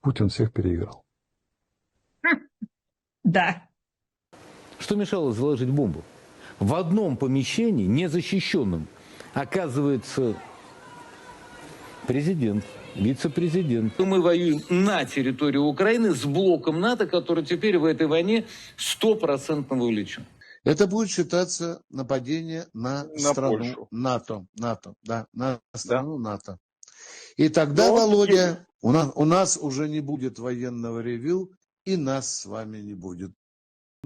Путин всех переиграл. Да. Что мешало заложить бомбу? В одном помещении, незащищенном, оказывается президент, вице-президент. Мы воюем на территории Украины с блоком НАТО, который теперь в этой войне стопроцентно вовлечен. Это будет считаться нападение на, На страну Польшу. НАТО. НАТО, да, на страну НАТО. И тогда, Но Володя, у нас, у нас уже не будет военного ревю, и нас с вами не будет.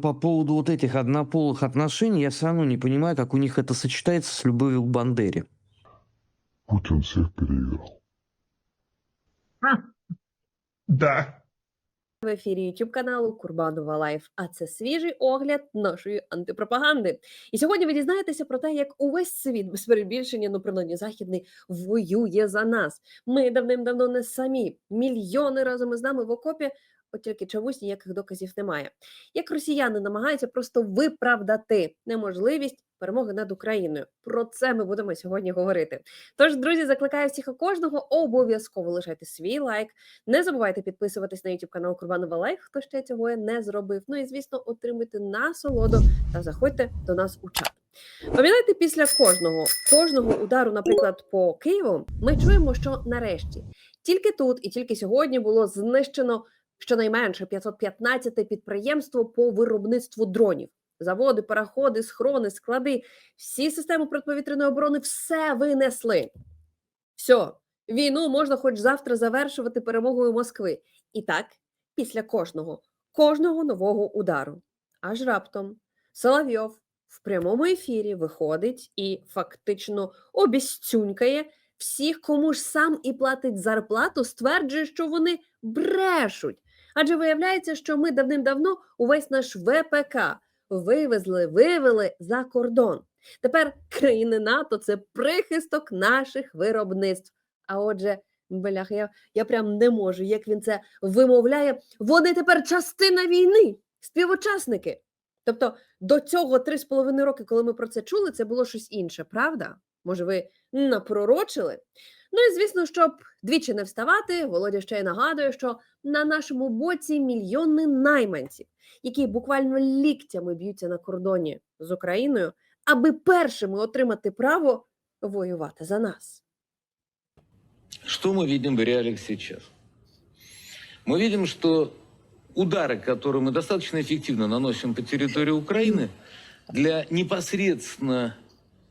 По поводу вот этих однополых отношений, я все равно не понимаю, как у них это сочетается с любовью к Бандере. Путин всех переиграл. Да. В ефірі youtube каналу Курбанова Лайф. А це свіжий огляд нашої антипропаганди. І сьогодні ви дізнаєтеся про те, як увесь світ без перебільшення, ну принаймні західний, воює за нас. Ми давним-давно не самі. Мільйони разом із нами в окопі. От тільки чомусь ніяких доказів немає. Як росіяни намагаються просто виправдати неможливість перемоги над Україною. Про це ми будемо сьогодні говорити. Тож, друзі, закликаю всіх і кожного обов'язково лишайте свій лайк, не забувайте підписуватись на YouTube канал Курбанова Лайф, хто ще цього не зробив. Ну і звісно, отримуйте насолоду та заходьте до нас у чат. Пам'ятаєте, після кожного кожного удару, наприклад, по Києву, ми чуємо, що нарешті тільки тут і тільки сьогодні було знищено щонайменше 515 підприємство по виробництву дронів. Заводи, параходи, схорони, склади, всі системи протиповітряної оборони все винесли. Все, Війну можна хоч завтра завершувати перемогою Москви. І так, після кожного, кожного нового удару. Аж раптом Соловйов в прямому ефірі виходить і фактично обіцюнькає всіх, кому ж сам і платить зарплату, стверджує, що вони брешуть. Адже виявляється, що ми давним-давно увесь наш ВПК вивезли, вивели за кордон. Тепер країни НАТО це прихисток наших виробництв. А отже, блях, я, я прям не можу, як він це вимовляє. Вони тепер частина війни, співучасники. Тобто до цього три з половиною роки, коли ми про це чули, це було щось інше, правда? Може, ви напророчили? Ну і звісно, щоб двічі не вставати, Володя ще й нагадує, що на нашому боці мільйони найманців, які буквально ліктями б'ються на кордоні з Україною, аби першими отримати право воювати за нас. Что мы видим в реалиях сейчас? Мы видим, что удары, которые мы достаточно эффективно наносим по территории Украины, для непосредственно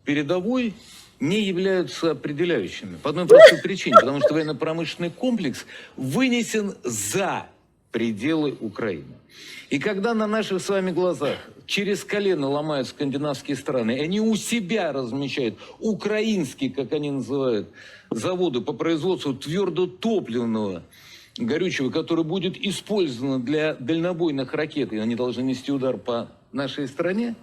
передовой не являются определяющими. По одной простой причине. Потому что военно-промышленный комплекс вынесен за пределы Украины. И когда на наших с вами глазах через колено ломают скандинавские страны, они у себя размещают украинские, как они называют, заводы по производству твердотопливного горючего, которое будет использовано для дальнобойных ракет, и они должны нести удар по нашей стране.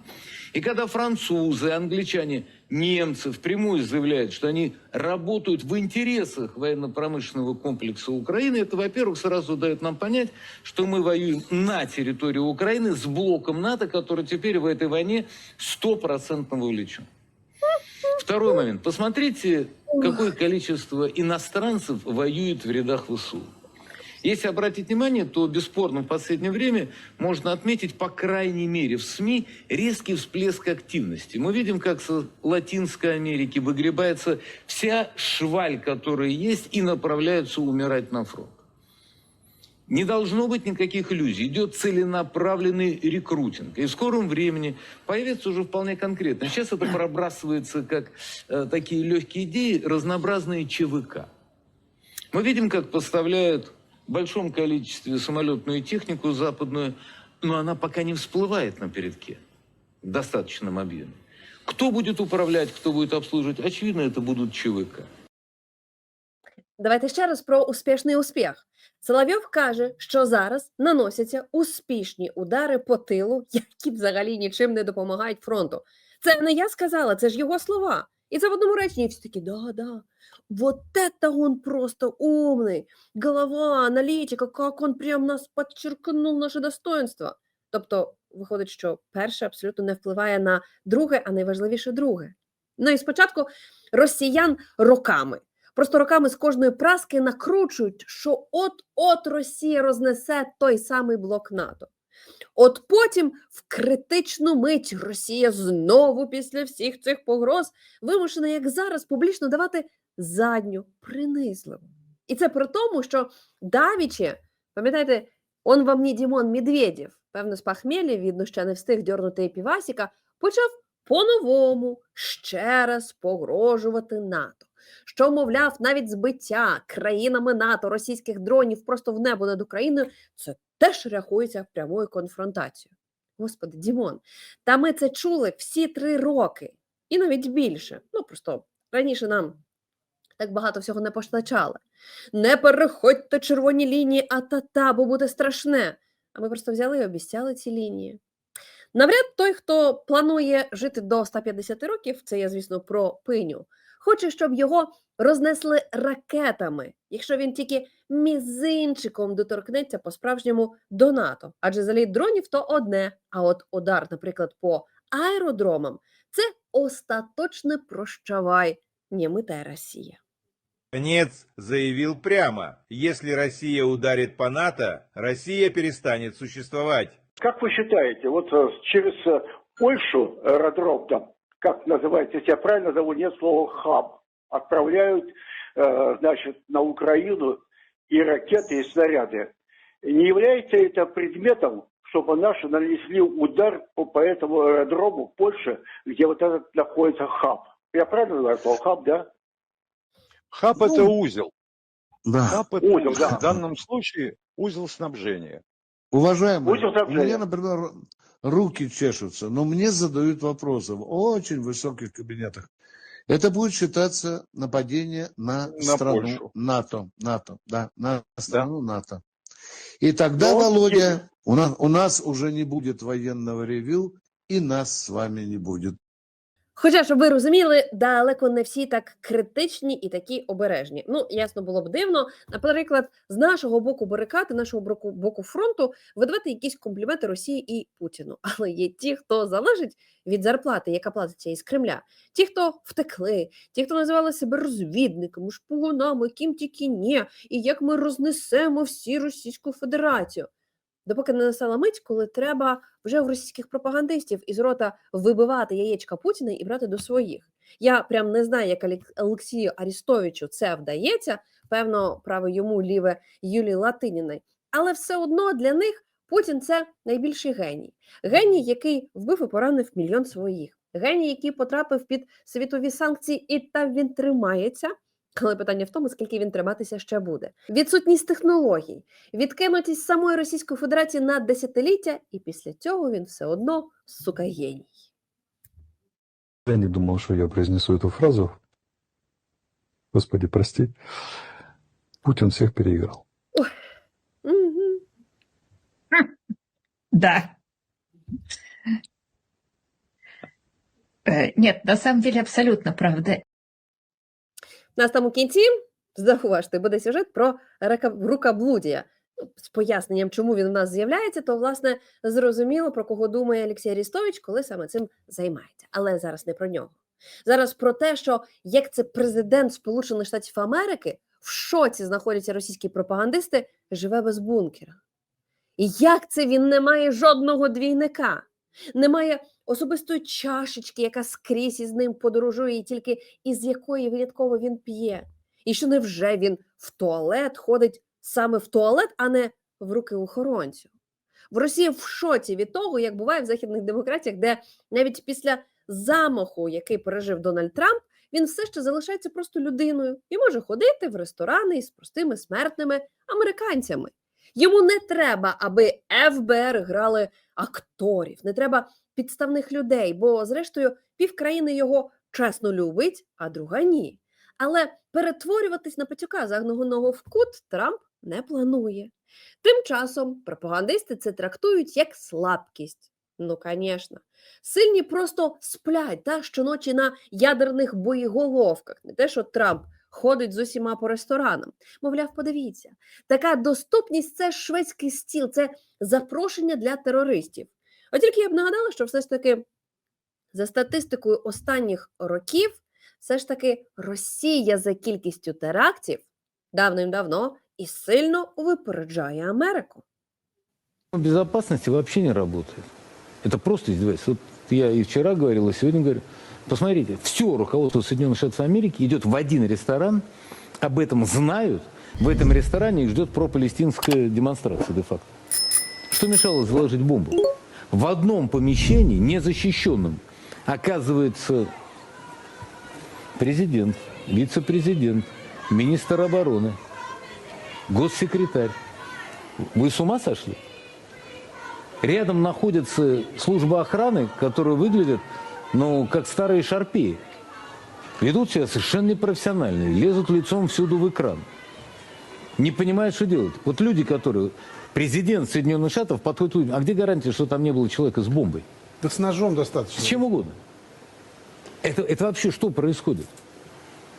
И когда французы, англичане, немцы впрямую заявляют, что они работают в интересах военно-промышленного комплекса Украины, это, во-первых, сразу дает нам понять, что мы воюем на территории Украины с блоком НАТО, который теперь в этой войне стопроцентно вовлечен. Второй момент. Посмотрите, какое количество иностранцев воюет в рядах ВСУ. Если обратить внимание, то бесспорно в последнее время можно отметить, по крайней мере, в СМИ резкий всплеск активности. Мы видим, как с Латинской Америки выгребается вся шваль, которая есть, и направляется умирать на фронт. Не должно быть никаких иллюзий. Идет целенаправленный рекрутинг. И в скором времени появится уже вполне конкретно. Сейчас это пробрасывается как э, такие легкие идеи, разнообразные ЧВК. Мы видим, как поставляют большом количестве самолетную технику западную, но она пока не всплывает на передке в достаточном объеме. Кто будет управлять, кто будет обслуживать? Очевидно, это будут ЧВК. Давайте ще раз про успішний успіх. Соловйов каже, що зараз наносяться успішні удари по тилу, які взагалі нічим не допомагають фронту. Це не я сказала, це ж його слова. І це в одному реченні всі такі, да, да, вот это он просто умный, голова, аналітика, як он прям нас підчеркнув наше достоинство. Тобто, виходить, що перше абсолютно не впливає на друге, а найважливіше друге. Ну і спочатку росіян роками Просто роками з кожної праски накручують, що от-от Росія рознесе той самий блок НАТО. От потім, в критичну мить, Росія знову після всіх цих погроз вимушена, як зараз, публічно давати задню принизливу. І це при тому, що давіче, пам'ятаєте, он вам не Дімон Медведєв, певно, з пахмєлі, видно, ще не встиг дьорнути півасіка, почав по-новому ще раз погрожувати НАТО. Що, мовляв, навіть збиття країнами НАТО російських дронів просто в небо над Україною це теж рахується прямою конфронтацією. Господи, Дімон, та ми це чули всі три роки, і навіть більше. Ну просто раніше нам так багато всього не постачали. Не переходьте червоні лінії, а та-та, бо буде страшне. А ми просто взяли і обіцяли ці лінії. Навряд той, хто планує жити до 150 років, це я, звісно, про пиню, хоче, щоб його рознесли ракетами, якщо він тільки мізинчиком доторкнеться по-справжньому до НАТО. Адже заліт дронів то одне, а от удар, наприклад, по аеродромам це остаточне прощавай, німита Росія. Конец заявил прямо, если Россия ударит по НАТО, Россия перестанет существовать. Как вы считаете, вот э, через э, Польшу аэродром там, как называется, если я правильно зову, нет слова хаб, отправляют, э, значит, на Украину и ракеты, и снаряды. Не является это предметом, чтобы наши нанесли удар по, по этому аэродрому в Польше, где вот этот находится хаб? Я правильно называю слово хаб, да? Хаб Ну, это узел. Да. Хаб это Узел, да. в данном случае узел снабжения. Уважаемые, Будьте у здоровы. меня, например, руки чешутся, но мне задают вопросы в очень высоких кабинетах. Это будет считаться нападение на, На страну Польшу. НАТО. НАТО, да, на страну НАТО. И тогда, Но, Володя, если- у нас, у нас уже не будет военного ревю, и нас с вами не будет. Хоча, щоб ви розуміли, далеко не всі так критичні і такі обережні. Ну, ясно було б дивно, наприклад, з нашого боку барикади, нашого боку, боку фронту, видавати якісь компліменти Росії і Путіну. Але є ті, хто залежить від зарплати, яка платиться із Кремля, ті, хто втекли, ті, хто називали себе розвідниками, шпигунами, ким тільки ні, і як ми рознесемо всі Російську Федерацію. Допоки не настала мить, коли треба вже в російських пропагандистів із рота вибивати яєчка Путіна і брати до своїх. Я прям не знаю, як Олексію Арістовичу це вдається. Певно, право йому ліве Юлії Латиніної. Але все одно для них Путін це найбільший геній. Геній, який вбив і поранив мільйон своїх. Геній, який потрапив під світові санкції, і там він тримається. Але питання в тому, скільки він триматися ще буде. Відсутність технологій, відкинутість самої Російської Федерації на десятиліття, і після цього він все одно сука геній. Я не думал, что я произнесу эту фразу. Господи, прости. Путин всех переиграл. Мгм. Да. Э, Нет, на самом деле абсолютно правда. Нас там у кінці, зауважте, буде сюжет про рукоблудія. Ну, З поясненням, чому він у нас з'являється, то власне зрозуміло, про кого думає Олексій Арістович, коли саме цим займається. Але зараз не про нього. Зараз про те, що як це президент Сполучених Штатів Америки в шоці знаходяться російські пропагандисти, живе без бункера. І як це він не має жодного двійника, не має особистої чашечки, яка скрізь із ним подорожує, і тільки із якої винятково він п'є. І що невже він в туалет ходить саме в туалет, а не в руки охоронцю. В Росії в шоці від того, як буває в західних демократіях, де навіть після замаху, який пережив Дональд Трамп, він все ще залишається просто людиною і може ходити в ресторани із простими смертними американцями. Йому не треба, аби ФБР грали акторів, не треба підставних людей, бо, зрештою, півкраїни його чесно любить, а друга ні. Але перетворюватись на патюка загнованого в кут Трамп не планує. Тим часом пропагандисти це трактують як слабкість. Ну, звісно. Сильні просто сплять та щоночі на ядерних боєголовках, не те, що Трамп ходить з усіма по ресторанам. Мовляв, подивіться, така доступність це шведський стіл, це запрошення для терористів. От тільки я б нагадала, що все ж таки за статистикою останніх років все ж таки Росія за кількістю терактів давним-давно і сильно випереджає Америку. безопасности вообще не работает. Это просто издевательство. Вот я и вчера говорил, и сегодня говорю. Посмотрите, все руководство Соединенных Штатов Америки идет в один ресторан, об этом знают, в этом ресторане их ждет пропалестинская демонстрация де-факто. Что мешало заложить бомбу? В одном помещении, незащищенном, оказывается президент, вице-президент, министр обороны, госсекретарь. Вы с ума сошли? Рядом находится служба охраны, которая выглядит, ну, как старые шарпеи. Ведут себя совершенно непрофессионально, лезут лицом всюду в экран. Не понимают, что делать. Вот люди, которые... Президент Соединенных Штатов подходит к людям, а где гарантия, что там не было человека с бомбой? Да с ножом достаточно. С чем угодно. Это, это вообще что происходит?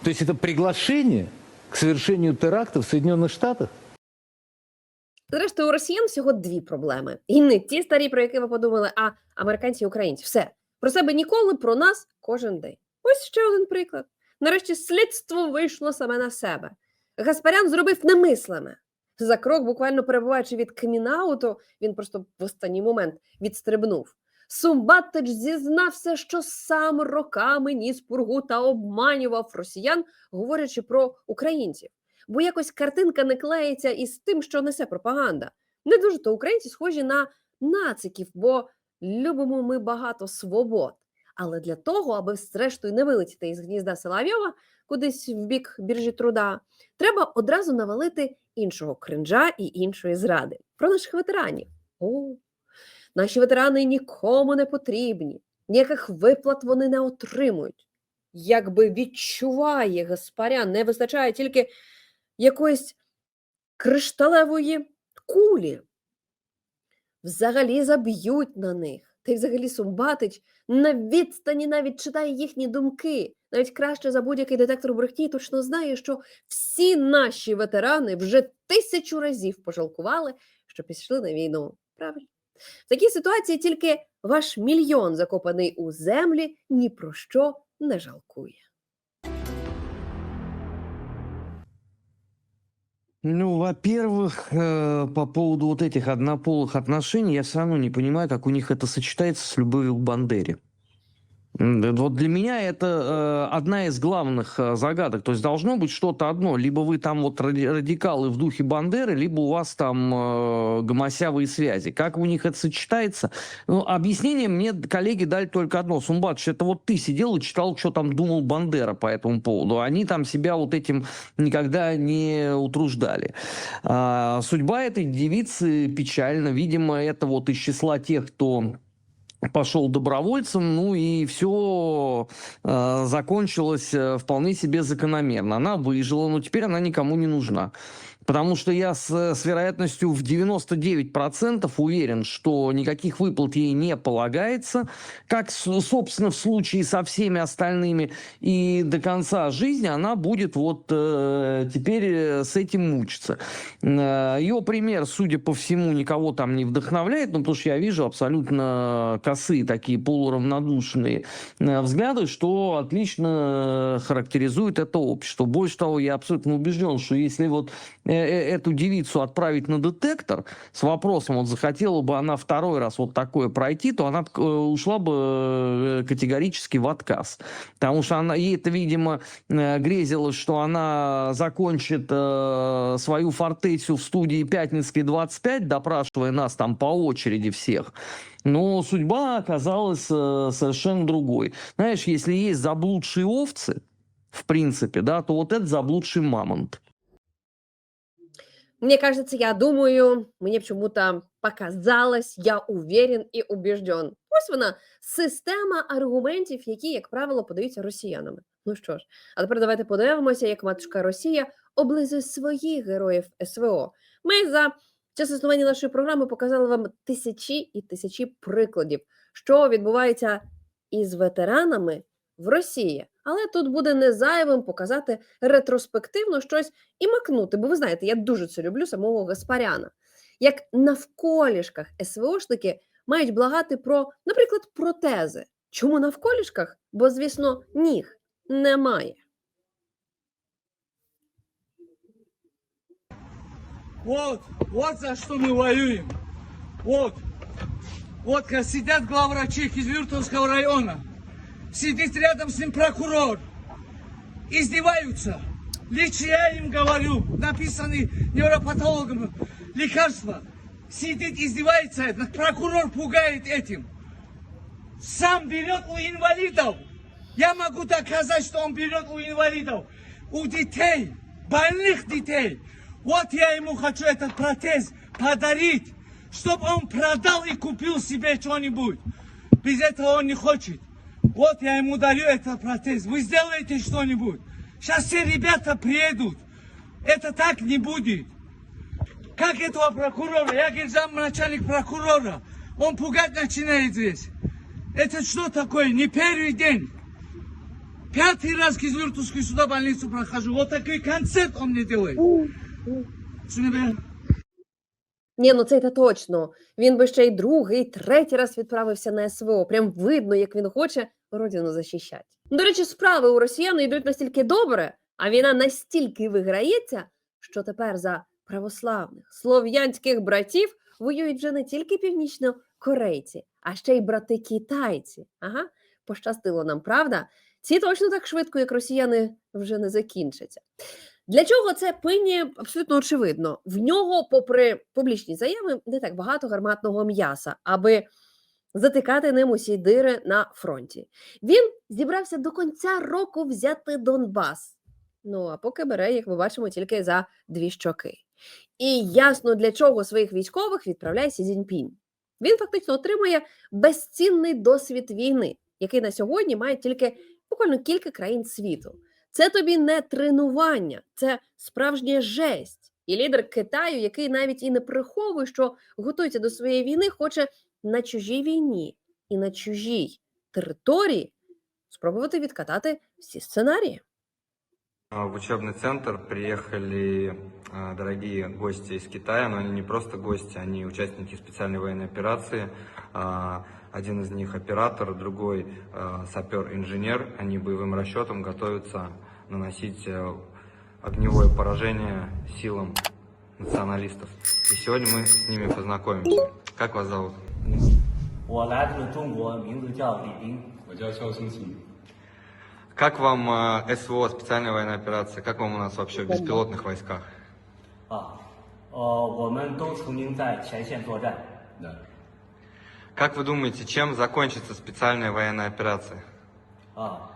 То есть это приглашение к совершению теракта в Соединенных Штатах? Зрештою, у росіян всього дві проблеми. І не ті старі, про які ви подумали, а американці і українці. Все. Про себе ніколи, про нас кожен день. Ось ще один приклад. Нарешті слідство вийшло саме на себе. Гаспарян зробив немислиме. За крок, буквально перебуваючи від камінауту, він просто в останній момент відстрибнув. Сумбатич зізнався, що сам роками ніс пургу та обманював росіян, говорячи про українців. Бо якось картинка не клеїться із тим, що несе пропаганда. Не дуже то українці схожі на нациків, бо любимо ми багато свобод. Але для того, аби зрештою не вилетіти із гнізда Соловйова кудись в бік біржі труда, треба одразу навалити іншого кринжа і іншої зради. Про наших ветеранів. О, наші ветерани нікому не потрібні, ніяких виплат вони не отримують. Якби відчуває Гаспарян, не вистачає тільки якоїсь кришталевої кулі. Взагалі заб'ють на них. Та й взагалі Сумбатич на відстані навіть читає їхні думки. Навіть краще за будь-який детектор брехні точно знає, що всі наші ветерани вже тисячу разів пожалкували, що пішли на війну. Правильно? В такій ситуації тільки ваш мільйон, закопаний у землі, ні про що не жалкує. Ну, во-первых, э, по поводу вот этих однополых отношений, я все равно не понимаю, как у них это сочетается с любовью к Бандере. Вот для меня это э, одна из главных э, загадок. То есть должно быть что-то одно. Либо вы там вот ради- радикалы в духе Бандеры, либо у вас там э, гомосявые связи. Как у них это сочетается? Ну, объяснение мне коллеги дали только одно. Сумбатович, это вот ты сидел и читал, что там думал Бандера по этому поводу. Они там себя вот этим никогда не утруждали. А, судьба этой девицы печальна. Видимо, это вот из числа тех, кто пошел добровольцем, ну и все закончилось э, вполне себе закономерно. Она выжила, но теперь она никому не нужна. Потому что я с, с вероятностью в 99% уверен, что никаких выплат ей не полагается, как, собственно, в случае со всеми остальными. И до конца жизни она будет вот э, теперь э, с этим мучиться. Э, Ее пример, судя по всему, никого там не вдохновляет, ну, потому что я вижу абсолютно косые такие полуравнодушные э, взгляды, что отлично характеризует это общество. Больше того, я абсолютно убежден, что если вот э, э, эту девицу отправить на детектор с вопросом, вот захотела бы она второй раз вот такое пройти, то она э, ушла бы э, категорически в отказ. Потому что она, ей это, видимо, э, грезилось, что она закончит э, свою фортецию в студии «Пятницкий 25», допрашивая нас там по очереди всех. Но судьба оказалась э, совершенно другой. Знаешь, если есть заблудшие овцы, в принципе, да, то вот это заблудший мамонт. Мне кажется, я думаю, мне почему-то показалось, я уверен і убіжден. Ось вона система аргументів, які, як правило, подаються росіянами. Ну що ж, а тепер давайте подивимося, як матушка Росія облизує своїх героїв СВО. Ми за час існування нашої програми показали вам тисячі і тисячі прикладів, що відбувається із ветеранами в Росії. Але тут буде не зайвим показати ретроспективно щось і макнути, бо ви знаєте, я дуже це люблю самого Гаспаряна. Як навколішках СВОшники мають благати про, наприклад, протези. Чому навколішках? Бо, звісно, ніг немає. Вот, вот за что мы воюем. Вот. Вот как сидят главврачи из Виртовского района. Сидит рядом с ним прокурор. Издеваются. Лично я им говорю, написаны невропатологом лекарства. Сидит, издевается, прокурор пугает этим. Сам берет у инвалидов. Я могу доказать, что он берет у инвалидов. У детей, больных детей. Вот я ему хочу этот протез подарить, чтобы он продал и купил себе что-нибудь. Без этого он не хочет. Вот я ему дарю этот протез. Вы сделаете что-нибудь. Сейчас все ребята приедут. Это так не будет. Как этого прокурора? Я говорю, зам начальник прокурора. Он пугать начинает здесь. Это что такое? Не первый день. Пятый раз Кизлюртовскую сюда больницу прохожу. Вот такой концерт он мне делает. Что, ребят? Ні, ну це та точно. Він би ще й другий, і третій раз відправився на СВО. Прям видно, як він хоче родину захищати. До речі, справи у росіян йдуть настільки добре, а війна настільки виграється, що тепер за православних слов'янських братів воюють вже не тільки північнокорейці, а ще й брати китайці. Ага, пощастило нам, правда? Ці точно так швидко, як росіяни, вже не закінчаться. Для чого це пині абсолютно очевидно. В нього, попри публічні заяви, не так багато гарматного м'яса, аби затикати ним усі дири на фронті. Він зібрався до кінця року взяти Донбас. Ну а поки бере, як ми бачимо, тільки за дві щоки. І ясно для чого своїх військових відправляє Сі Цзіньпінь. Він фактично отримує безцінний досвід війни, який на сьогодні має тільки буквально кілька країн світу. Це тобі не тренування, це справжня жесть. І лідер Китаю, який навіть і не приховує, що готується до своєї війни, хоче на чужій війні і на чужій території спробувати відкатати всі сценарії. А, В учебный центр приехали а, дорогие гости из Китая, но они не просто гости, они участники специальной военной операции. А, Один из них оператор, другой а, сапер-инженер. Они боевым расчетом готовятся наносить э, огневое поражение силам националистов. И сегодня мы с ними познакомимся. Как вас зовут? 我来自中国，名字叫李斌。 Как вам э, СВО, специальная военная операция? Как вам у нас вообще в беспилотных войсках? 啊，呃，我们都曾经在前线作战。 Как вы думаете, чем закончится специальная военная операция? 啊，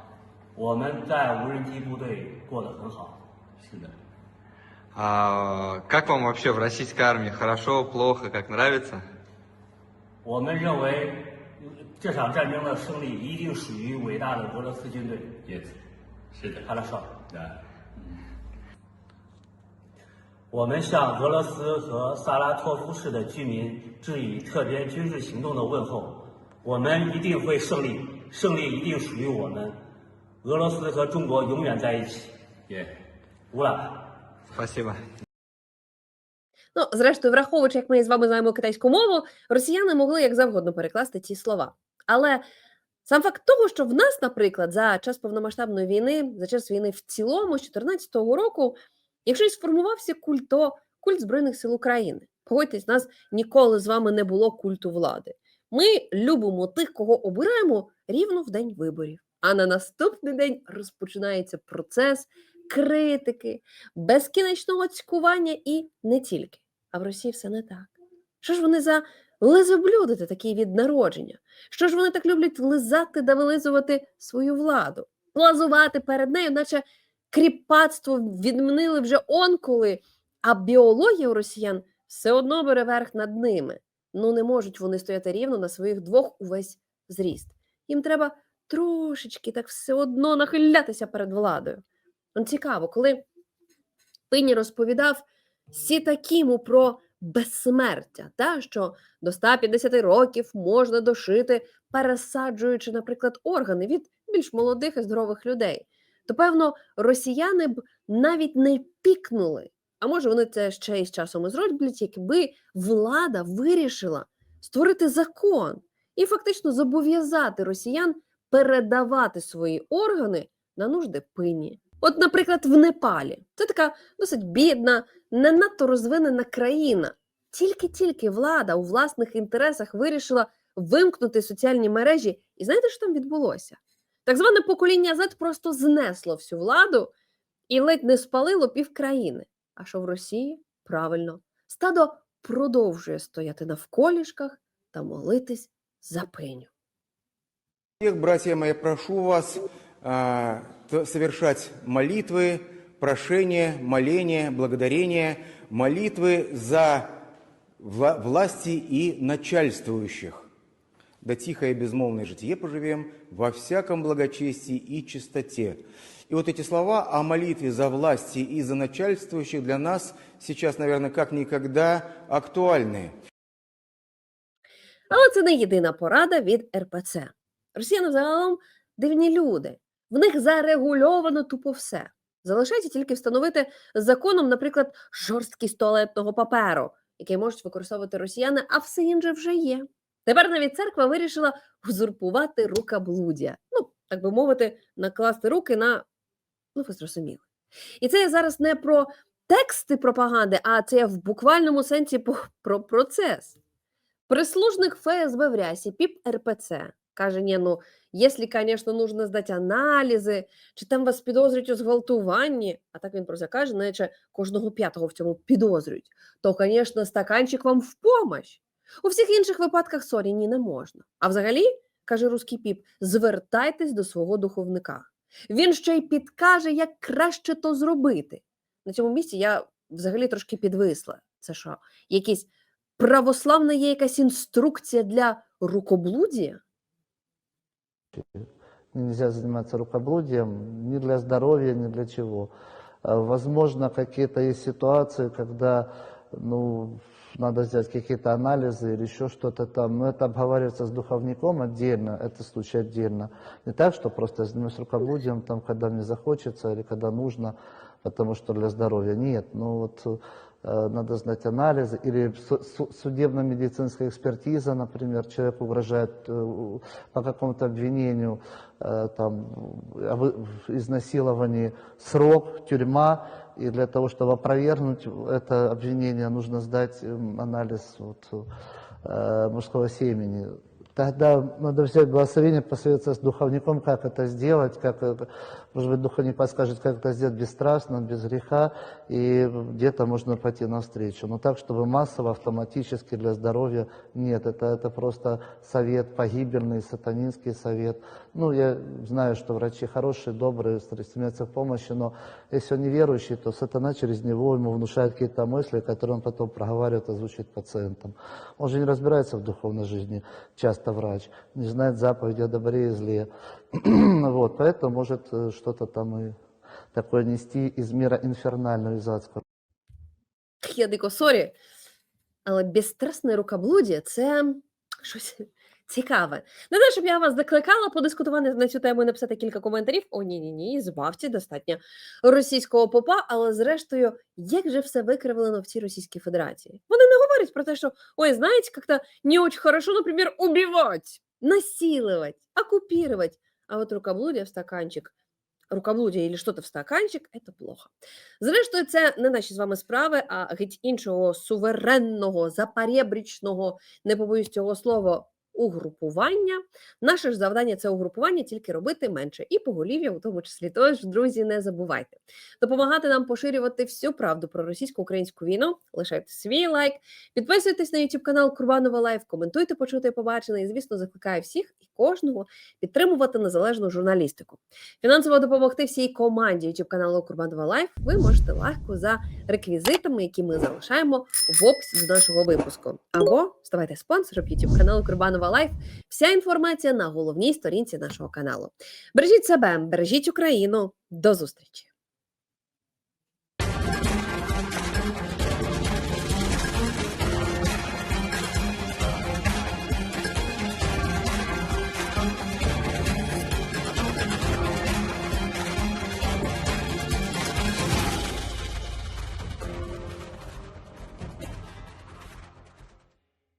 我们在无人机部队过得很好。 是的。 А, как вам вообще в российской армии? Хорошо, плохо, как нравится? 我们认为这场战争的胜利一定属于伟大的俄罗斯军队。Yes，是的。他说。我们向俄罗斯和萨拉托夫市的居民致以特别军事行动的问候。我们一定会胜利，胜利一定属于我们。俄罗斯和中国永远在一起。耶， 乌拉。Спасибо. Ну, зрештою, враховуючи, як ми з вами знаємо китайську мову, росіяни могли як завгодно перекласти ці слова. Але сам факт того, що в нас, наприклад, за час повномасштабної війни, за час війни в цілому, з 2014 року, якщо і сформувався культ, то культ Збройних сил України. Погодьтесь, нас ніколи з вами не було культу влади. Ми любимо тих, кого обираємо рівно в день виборів. А на наступний день розпочинається процес критики, безкінечного цькування і не тільки. А в Росії все не так. Що ж вони за лизоблюдити такі від народження? Що ж вони так люблять лизати да вилизувати свою владу, плазувати перед нею, наче кріпацтво відмінили вже онколи, а біологія у росіян все одно бере верх над ними. Ну не можуть вони стояти рівно на своїх двох увесь зріст. Їм треба трошечки так все одно нахилятися перед владою. Он цікаво, коли Пині розповідав Сітакіму про безсмертя, та, що до 150 років можна дошити, пересаджуючи, наприклад, органи від більш молодих і здорових людей, то, певно, росіяни б навіть не пікнули. А може, вони це ще й з часом і зроблять, якби влада вирішила створити закон і фактично зобов'язати росіян передавати свої органи на нужди пині. От, наприклад, в Непалі це така досить бідна, не надто розвинена країна. Тільки-тільки влада у власних інтересах вирішила вимкнути соціальні мережі, і знаєте, що там відбулося? Так зване покоління Z просто знесло всю владу і ледь не спалило півкраїни. А що в Росії? Правильно, стадо продовжує стояти навколішках та молитись за пеню. Братья мои, прошу вас совершать молитвы, прошения, моления, благодарения, молитвы за вла- власти и начальствующих. Да тихое и безмолвное житие поживем во всяком благочестии и чистоте. И вот эти слова о молитве за власти и за начальствующих для нас сейчас, наверное, как никогда актуальны. Але це не єдина порада від РПЦ. Росіяни загалом дивні люди. В них зарегульовано тупо все. Залишається тільки встановити законом, наприклад, жорсткість туалетного паперу, який можуть використовувати росіяни, а все інше вже є. Тепер навіть церква вирішила узурпувати рукоблуддя. Ну, так би мовити, накласти руки на ну, ви зрозуміли. І це я зараз не про тексти пропаганди, а це я в буквальному сенсі про процес. Прислужник ФСБ в рясі, ПІП РПЦ, каже, ні, ну, якщо, звісно, нужно здати аналізи, чи там вас підозрюють у зґвалтуванні, а так він про це каже, наче кожного п'ятого в цьому підозрюють, то, звісно, стаканчик вам в помощь. У всіх інших випадках сорі, ні, не можна. А взагалі, каже руський піп, звертайтесь до свого духовника. Він ще й підкаже, як краще то зробити. На цьому місці я взагалі трошки підвисла. Це що, якийсь православна є якась інструкція для рукоблудія? Нельзя заниматься рукоблудием ни для здоровья, ни для чего. А, Возможно, какие-то есть ситуации, когда ну, надо сделать какие-то анализы или еще что-то там, но это обговаривается с духовником отдельно, это случай отдельно. Не так, что просто я занимаюсь рукоблудием, там, когда мне захочется или когда нужно, потому что для здоровья. Нет, ну вот э, надо знать анализы или су- су- судебно-медицинская экспертиза, например, человек угрожает э, по какому-то обвинению, э, там, изнасиловании, срок, тюрьма, и для того, чтобы опровергнуть это обвинение, нужно сдать м, анализ вот, э, мужского семени. Тогда надо взять благословение, посоветоваться с духовником, как это сделать, как может быть, духовник подскажет, как это сделать бесстрастно, без греха, и где-то можно пойти навстречу. Но так, чтобы массово, автоматически для здоровья, нет, это, это просто совет погибельный, сатанинский совет. Ну, я знаю, что врачи хорошие, добрые, стремятся к помощи, но если он неверующий, то сатана через него ему внушает какие-то мысли, которые он потом проговаривает, озвучивает пациентам. Он же не разбирается в духовной жизни, часто врач, не знает заповеди о добре и зле. вот, поэтому может э, что-то там и такое нести из мира инфернального, из адского. Я дико сорі, але безстрасне рукоблудія це щось цікаве. Не те, щоб я вас закликала подискутувати на цю тему і написати кілька коментарів. О, ні, ні, ні, збавці достатньо російського попа, але зрештою, як же все викривлено в цій Російській Федерації? Вони не говорять про те, що ой, знаєте, як-то не очень хорошо, наприклад, убивать, насиловать, оккупировать. А от рукоблудие в стаканчик, рукоблудие или что-то в стаканчик это плохо. Зрештою, це не наші з вами справи, а геть іншого суверенного, запарєбрічного, не побоюсь цього слова, угрупування. Наше ж завдання це угрупування тільки робити менше і поголів'я, у тому числі. Тож, друзі, не забувайте допомагати нам поширювати всю правду про російсько-українську війну. Лишайте свій лайк, підписуйтесь на YouTube канал Курбанова Лайф, коментуйте, почути, побачене. І, звісно, закликаю всіх і кожного підтримувати незалежну журналістику. Фінансово допомогти всій команді YouTube каналу Курбанова Лайф ви можете легко за реквізитами, які ми залишаємо в описі до нашого випуску. Або ставайте спонсором YouTube каналу Курбанова Лайф. Вся інформація на головній сторінці нашого каналу. Бережіть себе, бережіть Україну. До зустрічі!